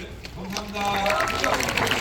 네, 감사합니다.